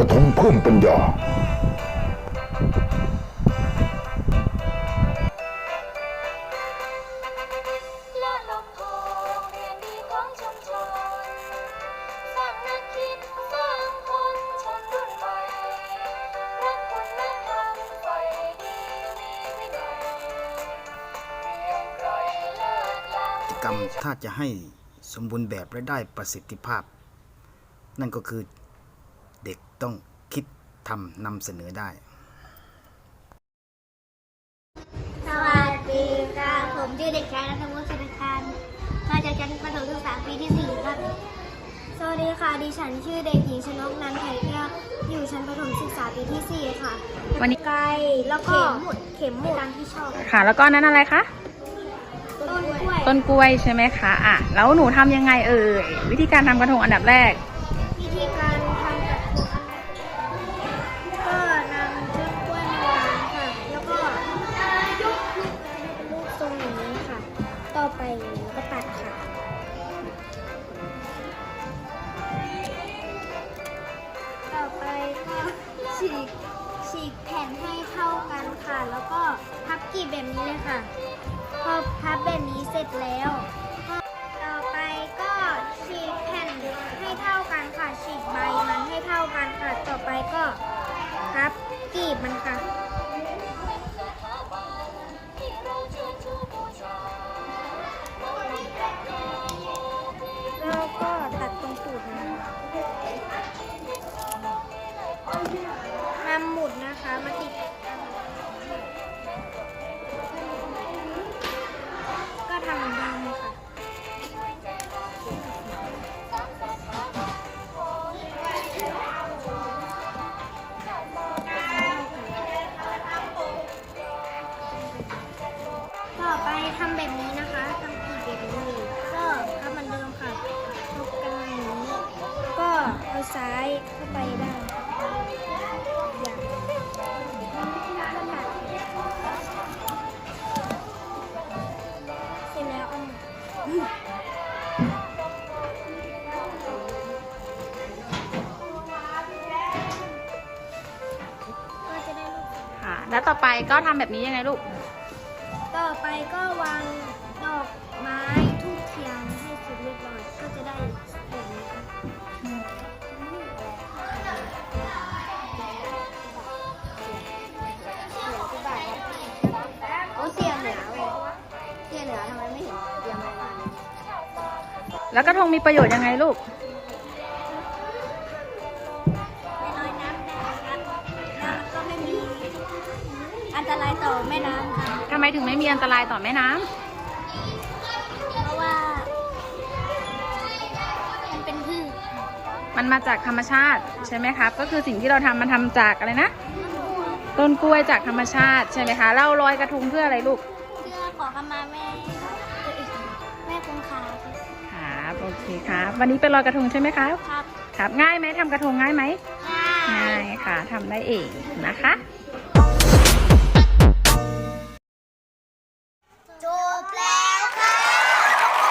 กระทงเพิ่มปัญญา และลำโพงเรียนดีของชุมชน สร้างนักคิดสร้างคนชนรุ่นใหม่รักคุณธรรมไฟดีมีวินัยเรียงไกรเลิศล้ำ กรรมถ้าจะให้สมบูรณ์แบบและได้ประสิทธิภาพ นั่นก็คือ ต้องคิดทำนำเสนอได้ สวัสดีค่ะ ผมชื่อเด็กชายนัทวุฒิสุนทานมาจากชั้นประถมศึกษาปีที่สี่ครับ สวัสดีค่ะ ดิฉันชื่อเด็กหญิงชนกนันท์ไข่แก้วอยู่ชั้นประถมศึกษาปีที่สี่ค่ะวันนี้ ไกลแล้วก็เข็มหมุดเข็มหมุดตามที่ชอบค่ะ แล้วก็อันนั้นอะไรคะ ต้นกล้วยต้นกล้วยใช่ไหมคะ อะ แล้วหนูทำยังไงเอ่ย วิธีการทำกระทงอันดับแรก วิธีการ ต่อไปก็ตัดค่ะต่อไปก็ฉีกฉีกแผ่นให้เท่ากันค่ะ แล้วก็พับกีบแบบนี้เลยค่ะพอพับแบบนี้เสร็จแล้ว ต่อไปก็ฉีกแผ่นให้เท่ากันค่ะฉีกใบมันให้เท่ากันค่ะ ต่อไปก็พับกีบมันค่ะ ค่ะ แล้วต่อไปก็ทำแบบนี้ยังไงลูก ต่อไปก็วาง แล้วกระทงมีประโยชน์ยังไงลูกไม่ลอยน้ำได้ครับน้ำก็ไม่มีอันตรายต่อแม่น้ำค่ะทำไมถึงไม่มีอันตรายต่อแม่น้ำเพราะว่า มันเป็นพืชมันมาจากธรรมชาติใช่ไหมครับ ก็คือสิ่งที่เราทำมันทำจากอะไรนะ ต้นกล้วยจากธรรมชาติใช่ไหมคะเราลอยกระทงเพื่ออะไรลูก เพื่อขอขมาแม่แม่คงคาครับครับ โอเคครับ วันนี้เป็นลอยกระทงใช่ไหมครับ ครับ ครับ ง่ายไหมทำกระทงง่ายไหม ง่ายง่ายค่ะทำได้เองนะคะ